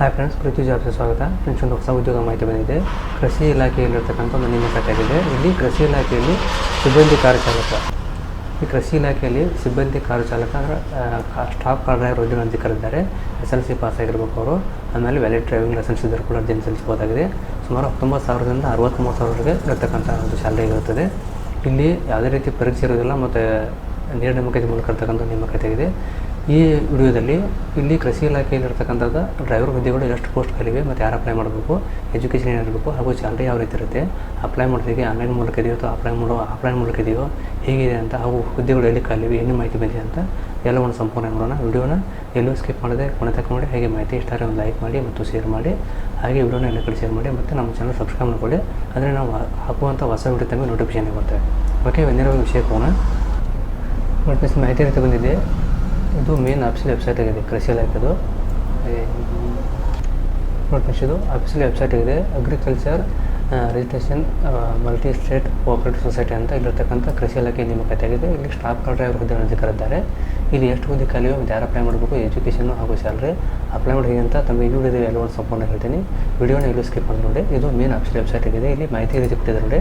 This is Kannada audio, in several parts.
ಹಾಯ್ ಫ್ರೆಂಡ್ಸ್ ಪ್ರೀತಿ ಜಾಬ್ಗೆ ಸ್ವಾಗತ ಫ್ರೆಂಡ್ಸ್ ಒಂದು ಹೊಸ ಉದ್ಯೋಗ ಮಾಹಿತಿ ಬಂದಿದೆ ಕೃಷಿ ಇಲಾಖೆಯಲ್ಲಿರ್ತಕ್ಕಂಥ ಒಂದು ನೇಮಕಾತಿಯಾಗಿದೆ ಇಲ್ಲಿ ಕೃಷಿ ಇಲಾಖೆಯಲ್ಲಿ ಸಿಬ್ಬಂದಿ ಕಾರ್ಯಚಾಲಕ ಈ ಕೃಷಿ ಇಲಾಖೆಯಲ್ಲಿ ಸಿಬ್ಬಂದಿ ಕಾರ್ಯಚಾಲಕ ಚಾಲಕ ಸ್ಟಾಫ್ ಕಾರ್ಡ್ ಡ್ರೈವರ್ ಉದ್ಯೋಗ ಅಂತ ಕರೆದಿದ್ದಾರೆ ಎಸ್ ಎಲ್ ಸಿ ಪಾಸ್ ಆಗಿರ್ಬೇಕು ಅವರು ಆಮೇಲೆ ವ್ಯಾಲಿಡ್ ಡ್ರೈವಿಂಗ್ ಲೈಸೆನ್ಸ್ ಇದ್ದರೂ ಕೂಡ ಅರ್ಜಿ ಸಲ್ಲಿಸಬಹುದಾಗಿದೆ ಸುಮಾರು ಹತ್ತೊಂಬತ್ತು ಸಾವಿರದಿಂದ ಅರವತ್ತ್ಮೂರು ಸಾವಿರವರೆಗೆ ಇರತಕ್ಕಂಥ ಒಂದು ಶಾಲೆ ಇರುತ್ತದೆ ಇಲ್ಲಿ ಯಾವುದೇ ರೀತಿ ಪರೀಕ್ಷೆ ಇರೋದಿಲ್ಲ ಮತ್ತು ನೇರ ನೇಮಕಾತಿ ಮೂಲಕ ಇರ್ತಕ್ಕಂಥ ನೇಮಕಾತಿಯಾಗಿದೆ ಈ ವಿಡಿಯೋದಲ್ಲಿ ಇಲ್ಲಿ ಕೃಷಿ ಇಲಾಖೆಯಲ್ಲಿ ಇರತಕ್ಕಂಥದ್ದು ಡ್ರೈವರ್ ಹುದ್ದೆಗಳು ಎಷ್ಟು ಪೋಸ್ಟ್ ಖಾಲಿವೆ ಮತ್ತು ಯಾರು ಅಪ್ಲೈ ಮಾಡಬೇಕು ಎಜುಕೇಷನ್ ಏನಿರಬೇಕು ಹಾಗೂ ಸ್ಯಾಲ್ರಿ ಯಾವ ರೀತಿ ಇರುತ್ತೆ ಅಪ್ಲೈ ಮಾಡೋದಕ್ಕೆ ಆನ್ಲೈನ್ ಮೂಲಕ ಇದೆಯೋ ಅಥವಾ ಅಪ್ಲೈ ಮಾಡೋ ಆಫ್ಲೈನ್ ಮೂಲಕ ಇದೆಯೋ, ಹೇಗಿದೆ ಅಂತ, ಹಾಗೂ ಹುದ್ದೆಗಳು ಎಲ್ಲಿ ಖಾಲಿವೆ ಏನು ಮಾಹಿತಿ ಬಂದಿದೆ ಅಂತ ಎಲ್ಲವನ್ನು ಸಂಪೂರ್ಣ ನೋಡೋಣ. ವಿಡಿಯೋನ ಎಲ್ಲೂ ಸ್ಕಿಪ್ ಮಾಡದೆ ಕೊನೆ ತಕ್ಕ ಮಾಡಿ ಹಾಗೆ ಮಾಹಿತಿ ಇಷ್ಟ ಒಂದು ಲೈಕ್ ಮಾಡಿ ಮತ್ತು ಶೇರ್ ಮಾಡಿ, ಹಾಗೆ ವಿಡಿಯೋನ ಎಲ್ಲ ಕಡೆ ಶೇರ್ ಮಾಡಿ ಮತ್ತು ನಮ್ಮ ಚಾನಲ್ ಸಬ್ಸ್ಕ್ರೈಬ್ ಮಾಡಿಕೊಳ್ಳಿ. ಅಂದರೆ ನಾವು ಹಾಕುವಂಥ ಹೊಸ ವಿಡಿಯೋ ತಮಗೆ ನೋಟಿಫಿಕೇಶನ್ ಬರ್ತವೆ ಓಕೆ ಒಂದಿರೋ ವಿಷಯಕ್ಕೆ ಹೋಗೋಣ. ಮತ್ತು ಮಾಹಿತಿ ಬಂದಿದೆ. ಇದು ಮೇನ್ ಆಫೀಸಿಯಲ್ ವೆಬ್ಸೈಟ್ ಆಗಿದೆ, ಕೃಷಿ ಇಲಾಖೆದು. ನೋಟಿಸ್ ಇದು ಆಫೀಸಿಯಲ್ ವೆಬ್ಸೈಟ್ ಆಗಿದೆ agriculture registration multi state cooperative society ಅಂತ ಇಲ್ಲಿರ್ತಕ್ಕಂಥ ಕೃಷಿ ಇಲಾಖೆ ನೇಮಕಾತಿ ಆಗಿದೆ. ಇಲ್ಲಿ ಸ್ಟಾಫ್ ಡ್ರೈವರ್ ಹುದ್ದೆಗಳನ್ನು ಕರೆದಿದ್ದಾರೆ ಇಲ್ಲಿ ಎಷ್ಟು ಹುದ್ದೆ ಮತ್ತು ಯಾರು ಅಪ್ಲೈ ಮಾಡಬೇಕು ಎಜುಕೇಷನ್ ಹಾಗೂ ಸ್ಯಾಲ್ರಿ ಅಪ್ಲೈ ಮಾಡಿ ಅಂತ ತಮಗೆ ಇನ್ನೂ ಇದೆ ಎಲ್ಲವನ್ನು ಸಂಪೂರ್ಣ ಹೇಳ್ತೀನಿ. ವಿಡಿಯೋನ ಎಲ್ಲೂ ಸ್ಕಿಪ್ ಮಾಡಿ ನೋಡಿ. ಇದು ಮೇನ್ ಆಫೀಸಿಯಲ್ ವೆಬ್ಸೈಟ್ ಆಗಿದೆ. ಇಲ್ಲಿ ಮಾಹಿತಿ ರೀತಿ ಕೊಟ್ಟಿದ್ದಾರೆ ನೋಡಿ.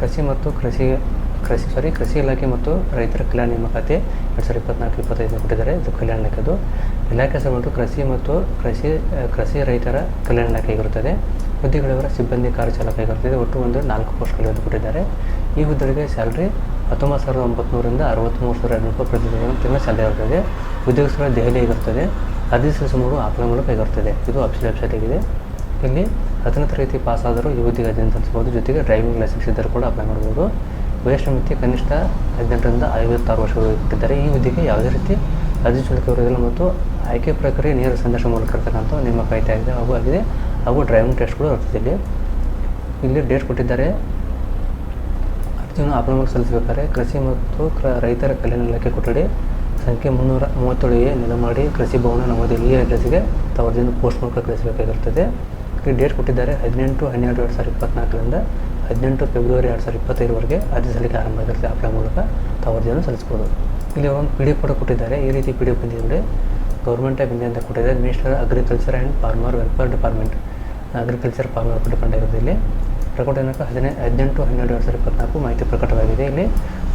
ಕೃಷಿ ಮತ್ತು ಕೃಷಿ ಕೃಷಿ ಸಾರಿ ಕೃಷಿ ಇಲಾಖೆ ಮತ್ತು ರೈತರ ಕಲ್ಯಾಣ ನೇಮಕಾತಿ ಎರಡು ಸಾವಿರದ ಇಪ್ಪತ್ನಾಲ್ಕು, ಇಪ್ಪತ್ತೈದು ಕೊಟ್ಟಿದ್ದಾರೆ. ಇದು ಕಲ್ಯಾಣ ಇಲಾಖೆದು ಇಲಾಖೆ ಸಂಬಂಧ ಕೃಷಿ ಮತ್ತು ಕೃಷಿ ಕೃಷಿ ರೈತರ ಕಲ್ಯಾಣ ಇಲಾಖೆ ಆಗಿರುತ್ತದೆ. ಹುದ್ದೆಗಳವರ ಸಿಬ್ಬಂದಿ ಕಾರ್ಯಚಾಲಕ ಆಗಿರುತ್ತದೆ. ಒಟ್ಟು ಒಂದು ನಾಲ್ಕು ಪೋಸ್ಟ್ಗಳು ಕೊಟ್ಟಿದ್ದಾರೆ. ಈ ಹುದ್ದೆಗಳಿಗೆ ಸ್ಯಾಲ್ರಿ ಹತ್ತೊಂಬತ್ತು ಸಾವಿರದ ಒಂಬತ್ತುನೂರಿಂದ ಅರವತ್ತ್ಮೂರು ಸಾವಿರ ಎರಡು ರೂಪಾಯಿ ಪ್ರತಿ ತಿಂಗಳು ಸ್ಯಾಲರಿ ಇರುತ್ತದೆ ಉದ್ಯೋಗ ಸ್ಥಳ ದೆಹಲಿ ಆಗಿರುತ್ತದೆ. ಸುಮಾರು ಆಫ್ಲೈನ್ ಮೂಲಕ ಆಗಿರುತ್ತದೆ. ಇದು ಅಫಿಷಿಯಲ್ ವೆಬ್ಸೈಟ್ ಆಗಿದೆ. ಇಲ್ಲಿ ಹತ್ತನೇ ತರಗತಿ ಪಾಸ್ ಆದರೂ ಈ ಹುದ್ದೆಗೆ ಅರ್ಜಿ ಸಲ್ಲಿಸಬಹುದು. ಜೊತೆಗೆ ಡ್ರೈವಿಂಗ್ ಲೈಸೆನ್ಸ್ ಇದ್ದರೂ ಕೂಡ ಅಪ್ಲೈ ಮಾಡ್ಬೋದು ವಯಸ್ಸಿನ ಮಿತಿ ಕನಿಷ್ಠ ಹದಿನೆಂಟರಿಂದ ಐವತ್ತಾರು ವರ್ಷಗಳು ಇಟ್ಟಿದ್ದಾರೆ ಈ ಹುದ್ದೆಗೆ ಯಾವುದೇ ರೀತಿ ಅರ್ಜಿ ಶುಲ್ಕ ಇರುವುದಿಲ್ಲ ಮತ್ತು ಆಯ್ಕೆ ಪ್ರಕ್ರಿಯೆ ನೇರ ಸಂದೇಶ ಮೂಲಕ ಇರ್ತಕ್ಕಂಥ ನೇಮಕಾತಿ ಆಗಿದೆ ಹಾಗೂ ಆಗಿದೆ ಹಾಗೂ ಡ್ರೈವಿಂಗ್ ಟೆಸ್ಟ್ಗಳು ಇರ್ತದೆ ಇಲ್ಲಿ ಡೇಟ್ ಕೊಟ್ಟಿದ್ದಾರೆ. ಅರ್ಜಿಯನ್ನು ಮೂಲಕ ಸಲ್ಲಿಸಬೇಕಾದ್ರೆ ಕೃಷಿ ಮತ್ತು ರೈತರ ಕಲ್ಯಾಣ ಇಲಾಖೆ ಕೊಠಡಿ ಸಂಖ್ಯೆ ಮುನ್ನೂರ ಮೂವತ್ತೇಳು ಎ ನೆಲಮಾಡಿ ಕೃಷಿ ಭವನ ನವದೆಹಲಿ ಈ ಅಡ್ರೆಸ್ಗೆ ತಾವು ಪೋಸ್ಟ್ ಮೂಲಕ ಕಳಿಸಬೇಕಾಗಿರ್ತದೆ ಇಲ್ಲಿ ಡೇಟ್ ಕೊಟ್ಟಿದ್ದಾರೆ ಹದಿನೆಂಟು ಹನ್ನೆರಡು ಎರಡು ಸಾವಿರದ ಇಪ್ಪತ್ನಾಲ್ಕರಿಂದ ಹದಿನೆಂಟು ಫೆಬ್ರವರಿ ಎರಡು ಸಾವಿರದ ಇಪ್ಪತ್ತೈದುವರೆಗೆ ಅರ್ಜಿ ಸಲ್ಲಿಕೆ ಆರಂಭ ಆಗಿರುತ್ತೆ ಅಪ್ಲೈ ಮೂಲಕ ತಾವು ಅರ್ಜಿಯನ್ನು ಸಲ್ಲಿಸ್ಬೋದು. ಇಲ್ಲಿ ಒಂದು ಪಿ ಡಿ ಎಫ್ ಕೂಡ ಕೊಟ್ಟಿದ್ದಾರೆ. ಈ ರೀತಿ ಪಿ ಡಿ ಎಫ್ ಬಂದಿದೆ ನೋಡಿ. ಗೌರ್ಮೆಂಟ್ ಆಫ್ ಇಂಡಿಯಾ ಅಂತ ಕೊಟ್ಟಿದ್ದಾರೆ minister agriculture and farmer welfare department agriculture farmer department ಆಗಿರುತ್ತೆ ಇಲ್ಲಿ. ಪ್ರಕಟ ದಿನಾಂಕ ಹದಿನೈ, ಹದಿನೆಂಟು, ಹನ್ನೆರಡು, ಎರಡು ಸಾವಿರದ ಇಪ್ಪತ್ನಾಲ್ಕು ಮಾಹಿತಿ ಪ್ರಕಟವಾಗಿದೆ. ಇಲ್ಲಿ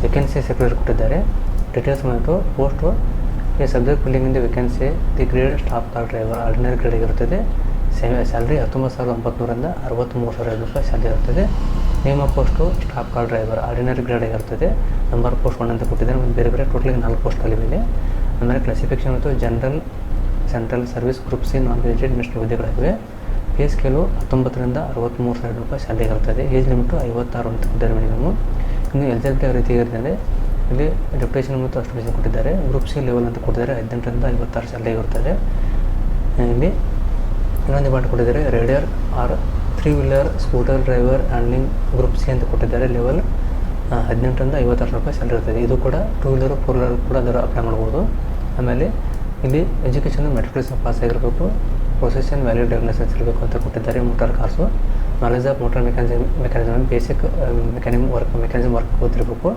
ವೇಕೆನ್ಸಿ ಸೆಕ್ಯುಲರ್ ಕೊಟ್ಟಿದ್ದಾರೆ. ಡೀಟೇಲ್ಸ್ ಮತ್ತು ಪೋಸ್ಟು ಈ ಸಬ್ಜೆಕ್ಟ್ ಫಿಲ್ಲಿಂಗ್ ಇಂದ vacancy the grade staff car driver ordinary grade ಇರುತ್ತದೆ ಸ್ಯಾಲ್ರಿ ಹತ್ತೊಂಬತ್ತು ಸಾವಿರದ ಒಂಬತ್ನೂರಿಂದ ಅರವತ್ತ್ಮೂರು ಸಾವಿರ ರೂಪಾಯಿ ಸ್ಯಾಲ್ರಿ ಇರುತ್ತದೆ. Name post staff car driver ordinary grade ಆಗಿರ್ತದೆ ನಂಬರ್ ಪೋಸ್ಟ್ ಒನ್ ಅಂತ ಕೊಟ್ಟಿದ್ದಾರೆ. ಮತ್ತು ಬೇರೆ ಬೇರೆ ಟೋಟಲಿಗೆ ನಾಲ್ಕು ಪೋಸ್ಟ್ ಅಲ್ಲಿ ಮೇಲೆ ಆಮೇಲೆ ಕ್ಲಾಸಿಫಿಕೇಷನ್ ಮತ್ತು general, central service group C non graduate minister ಹುದ್ದೆಗಳಾಗಿವೆ. Pay scale ಹತ್ತೊಂಬತ್ತರಿಂದ ಅರವತ್ತ್ಮೂರು ಸಾವಿರ ರೂಪಾಯಿ ಸ್ಯಾಲ್ರಿ ಇರುತ್ತದೆ ಏಜ್ ಲಿಮಿಟು ಐವತ್ತಾರು ಅಂತ ಕೊಟ್ಟಿದ್ದಾರೆ ಮಿನಿಮಮ್. ಇನ್ನು ಎಲಿಜಿಬಿಲಿಟಿ ಯಾವ ರೀತಿ ಇರ್ತದೆ ಇಲ್ಲಿ ಡೆಪ್ಯುಟೇಷನ್ ಮತ್ತು ಅಷ್ಟು ಕೊಟ್ಟಿದ್ದಾರೆ. ಗ್ರೂಪ್ ಸಿ ಲೆವೆಲ್ ಅಂತ ಕೊಟ್ಟಿದ್ದಾರೆ. ಹದಿನೆಂಟರಿಂದ ಐವತ್ತಾರು ಸ್ಯಾಲ್ರಿ ಇರುತ್ತದೆ ಇಲ್ಲಿ ಇನ್ನೊಂದು ಮಾಡಿ ಕೊಟ್ಟಿದ್ದಾರೆ. ರೇಡಿಯರ್ or three wheeler scooter driver handling group C ಅಂತ ಕೊಟ್ಟಿದ್ದಾರೆ. ಲೆವೆಲ್ ಹದಿನೆಂಟರಿಂದ ಐವತ್ತಾರು ರೂಪಾಯಿ ಸ್ಯಾಲ್ರಿ ಇರ್ತದೆ. ಇದು ಕೂಡ ಟೂ ವೀಲರ್ ಫೋರ್ ವೀಲರ್ ಕೂಡ ಅದರ ಅಪ್ಲೈ ಮಾಡ್ಬೋದು. ಆಮೇಲೆ ಇಲ್ಲಿ ಎಜುಕೇಷನ್ ಮೆಟ್ರಿಕ್ಯುಲೇಷನ್ ಪಾಸ್ ಆಗಿರಬೇಕು. ಪ್ರೊಸೆಷನ್ ವ್ಯಾಲ್ಯೂ ಡೈಗ್ನೋಸಿಸ್ ಇರಬೇಕು ಅಂತ ಕೊಟ್ಟಿದ್ದಾರೆ motor cars knowledge of motor mechanism mechanism basic ಮೆಕ್ಯಾನಿಮ್ work mechanism work ಗೊತ್ತಿರಬೇಕು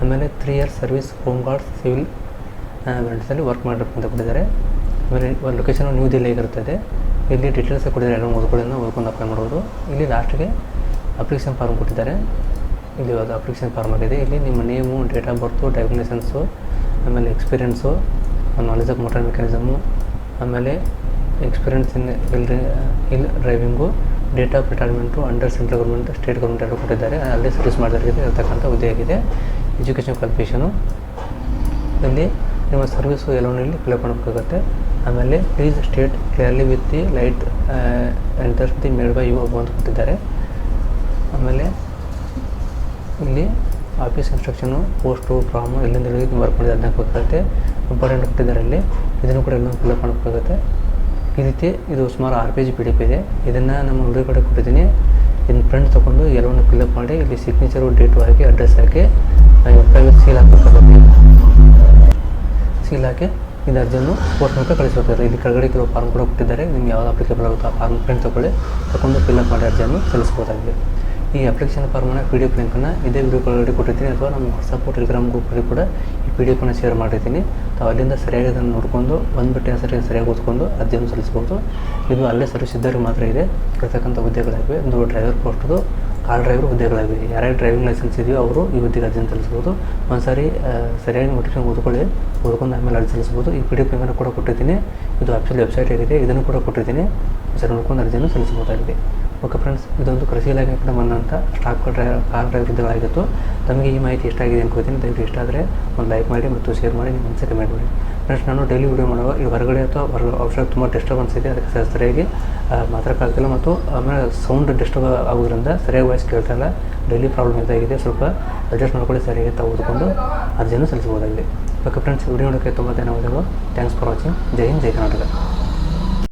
ಆಮೇಲೆ three years service home guards civil ವೆಂಟ್ಸಲ್ಲಿ work ಮಾಡಬೇಕು ಅಂತ ಕೊಟ್ಟಿದ್ದಾರೆ. ಆಮೇಲೆ ಲೊಕೇಶನ್ ನ್ಯೂ ದೆಹಲಿಯಾಗಿರುತ್ತದೆ ಇಲ್ಲಿ ಡೀಟೇಲ್ಸ್ ಕೊಟ್ಟಿದ್ದಾರೆ ಎಲ್ಲ ಓದ್ಕೊಳ್ಳೋದನ್ನು ಓದ್ಕೊಂಡು ಅಪ್ಲೈ ಮಾಡ್ಬೋದು. ಇಲ್ಲಿ ಲಾಸ್ಟ್ಗೆ ಅಪ್ಲಿಕೇಶನ್ ಫಾರ್ಮ್ ಕೊಟ್ಟಿದ್ದಾರೆ. ಇಲ್ಲಿ ಅದು ಅಪ್ಲಿಕೇಶನ್ ಫಾರ್ಮ್ ಆಗಿದೆ. ಇಲ್ಲಿ ನಿಮ್ಮ name date of birth licence ಆಮೇಲೆ experience knowledge of motor mechanism ಆಮೇಲೆ ಎಕ್ಸ್ಪೀರಿಯೆನ್ಸ್ ಇನ್ ಇಲ್ಲಿ ಇಲ್ಲಿ driving date of retirement under central government state government ಎಲ್ಲರೂ ಕೊಟ್ಟಿದ್ದಾರೆ. ಅಲ್ಲಿ ಸರ್ವಿಸ್ ಮಾಡೋರಿಗೆ ಇರತಕ್ಕಂಥ ಹುದ್ದೆಯಾಗಿದೆ ಎಜುಕೇಷನ್ ಕ್ವಾಲಿಫಿಕೇಷನು ಇಲ್ಲಿ ನಿಮ್ಮ ಸರ್ವಿಸು ಎಲ್ಲವನ್ನು ಇಲ್ಲಿ ಫಿಲಪ್ ಮಾಡಬೇಕಾಗುತ್ತೆ. ಆಮೇಲೆ please state clearly with the light enters the made by you ಅಂತ ಕೊಟ್ಟಿದ್ದಾರೆ. ಆಮೇಲೆ ಇಲ್ಲಿ ಆಫೀಸ್ ಇನ್ಸ್ಟ್ರಕ್ಷನು ಪೋಸ್ಟು ಫ್ರಾಮು ಎಲ್ಲಿಂದ ಎಲ್ಲಿಗೆ ವರ್ಕ್ ಮಾಡಿದೆ ಅದನ್ನ ಕೊಟ್ಟಿರುತ್ತೆ ಇಂಪಾರ್ಟೆಂಟ್ ಕೊಟ್ಟಿದ್ದಾರೆ ಇಲ್ಲಿ. ಇದನ್ನು ಕೂಡ ಎಲ್ಲ ಫಿಲ್ಅಪ್ ಮಾಡಬೇಕಾಗುತ್ತೆ ಈ ರೀತಿ ಇದು ಸುಮಾರು ಆರು ಜಿ ಪಿ ಡಿ ಪಿ ಇದೆ. ಇದನ್ನು ನಮ್ಮ ಹುಡುಗ ಕಡೆ ಕೊಟ್ಟಿದ್ದೀನಿ. ಇದನ್ನು ಪ್ರಿಂಟ್ ತೊಗೊಂಡು ಎಲ್ಲವನ್ನು ಫಿಲ್ಅಪ್ ಮಾಡಿ, ಇಲ್ಲಿ ಸಿಗ್ನೇಚರು ಡೇಟು ಹಾಕಿ ಅಡ್ರೆಸ್ ಹಾಕಿ ಸೀಲ್ ಹಾಕಬೇಕಾಗುತ್ತೆ. ಸೀಲ್ ಹಾಕಿ ಇದು ಅರ್ಜಿಯನ್ನು ಪೋಸ್ಟ್ ಮೂಲಕ ಕಳಿಸ್ಬೇಕಾದ್ರೆ ಇಲ್ಲಿ ಕೆಳಗಡೆ ಕೆಲವು ಫಾರ್ಮ್ ಕೂಡ ಕೊಟ್ಟಿದ್ದಾರೆ. ನಿಮ್ಗೆ ಯಾವ ಅಪ್ಲಿಕೇಬಲ್ ಆಗುತ್ತೋ ಆ ಫಾರ್ಮ್ ಪ್ರಿಂಟ್ ತೊಗೊಳ್ಳಿ. ತಗೊಂಡು ಫಿಲ್ಅಪ್ ಮಾಡಿ ಅರ್ಜಿಯನ್ನು ಸಲ್ಲಿಸ್ಬೋದಾಗಿದೆ. ಈ ಅಪ್ಲಿಕೇಶನ್ ಫಾರ್ಮನ್ನು ಪಿ ಡಿ ಎಫ್ ಲಿಂಕನ್ನು ಇದೇ ವಿಡಿಯೋ ಕೆಳಗಡೆ ಕೊಟ್ಟಿರ್ತೀನಿ ಅಥವಾ ನಮ್ಮ ವಾಟ್ಸಪ್ ಟೆಲಿಗ್ರಾಮ್ ಗ್ರೂಪಲ್ಲಿ ಕೂಡ ಈ ಪಿ ಡಿ ಎಫನ್ನು ಶೇರ್ ಮಾಡಿರ್ತೀನಿ. ತಾವು ಅಲ್ಲಿಂದ ಸರಿಯಾಗಿ ಅದನ್ನು ನೋಡಿಕೊಂಡು, ಬಂದುಬಿಟ್ಟು ಸರಿಯಾಗಿ ಸರಿಯಾಗಿ ಓದ್ಕೊಂಡು ಅರ್ಜಿಯನ್ನು ಸಲ್ಲಿಸ್ಬೋದು. ಇದು ಅಲ್ಲೇ ಸರ್ವಿಸ್ ಮಾತ್ರ ಇದೆ. ಇರ್ತಕ್ಕಂಥ ಹುದ್ದೆಗಳಾಗಿವೆ ಒಂದು ಡ್ರೈವರ್ ಪೋಸ್ಟ್ದು ಕಾರ್ ಡ್ರೈವರ್ ಹುದ್ದೆಗಳಾಗಿವೆ ಯಾರ್ಯಾರು ಡ್ರೈವಿಂಗ್ ಲೈಸೆನ್ಸ್ ಇದೆಯೋ ಅವರು ಈ ಹುದ್ದೆಗೆ ಅರ್ಜಿಯನ್ನು ಸಲ್ಲಿಸ್ಬೋದು ಒಂದು ಸಾರಿ ಸರಿಯಾಗಿ ನೋಟಿಫಿಕೇಶನ್ ಓದ್ಕೊಳ್ಳಿ, ಓದ್ಕೊಂಡು ಆಮೇಲೆ ಅರ್ಜಿ ಸಲ್ಲಿಸ್ಬೋದು ಈ ಪಿ ಡಿ ಎಫ್ ಕೂಡ ಕೊಟ್ಟಿದ್ದೀನಿ. ಇದು ಆ್ಯಕ್ಚುಲಿ ವೆಬ್ಸೈಟ್ ಆಗಿದೆ. ಇದನ್ನು ಕೂಡ ಕೊಟ್ಟಿದ್ದೀನಿ. ಸರಿ ನೋಡ್ಕೊಂಡು ಅರ್ಜಿಯನ್ನು ಸಲ್ಲಿಸಬಹುದಾಗಿದೆ. ಓಕೆ ಫ್ರೆಂಡ್ಸ್, ಇದೊಂದು ಕೃಷಿ ಇಲಾಖೆ ಕೂಡ ಬಂದಂಥ ಸ್ಟಾಕ್ ಡ್ರೈವರ್ ಕಾರ್ ಡ್ರೈವರ್ ಇದ್ದಾಗಿತ್ತು ತಮಗೆ ಈ ಮಾಹಿತಿ ಇಷ್ಟ ಆಗಿದೆ ಅನ್ಕೋತೀನಿ. ದಯವಿಟ್ಟು ಇಷ್ಟ ಆದರೆ ಒಂದು ಲೈಕ್ ಮಾಡಿ ಮತ್ತು ಶೇರ್ ಮಾಡಿ, ನಿಮ್ಮ ಮನಸ್ಸಿಗೆ ಕಮೆಂಟ್ ಮಾಡಿ. ಫ್ರೆಂಡ್ಸ್, ನಾನು ಡೈಲಿ ವೀಡಿಯೋ ಮಾಡುವಾಗ ಈ ಹೊರಗಡೆ ಅಥವಾ ಹೊರ ಔಷಧ ತುಂಬ ಡಿಸ್ಟರ್ಬೆನ್ಸ್ ಇದೆ. ಅದಕ್ಕೆ ಸರಿಯಾಗಿ ಮಾತಾಡೋಕ್ಕಾಗ್ತಿಲ್ಲ ಮತ್ತು ಆಮೇಲೆ ಸೌಂಡ್ ಡಿಸ್ಟರ್ಬ್ ಆಗೋದ್ರಿಂದ ಸರಿಯಾಗಿ ವಾಯ್ಸ್ ಕೇಳ್ತಾಯಿಲ್ಲ ಡೈಲಿ ಪ್ರಾಬ್ಲಮ್ ಇದಾಗಿದೆ ಸ್ವಲ್ಪ ಅಡ್ಜಸ್ಟ್ ಮಾಡ್ಕೊಳ್ಳಿ, ಸರಿಯಾಗಿ ತಾವು ಓದ್ಕೊಂಡು ಅರ್ಜಿಯನ್ನು ಸಲ್ಲಿಸಬಹುದಾಗಿದೆ. ಓಕೆ ಫ್ರೆಂಡ್ಸ್ ವಿಡಿಯೋ ನೋಡೋಕ್ಕೆ ತುಂಬ ಧನ್ಯವಾದಗಳು. Thanks for watching Jai Hind, Jai Karnataka.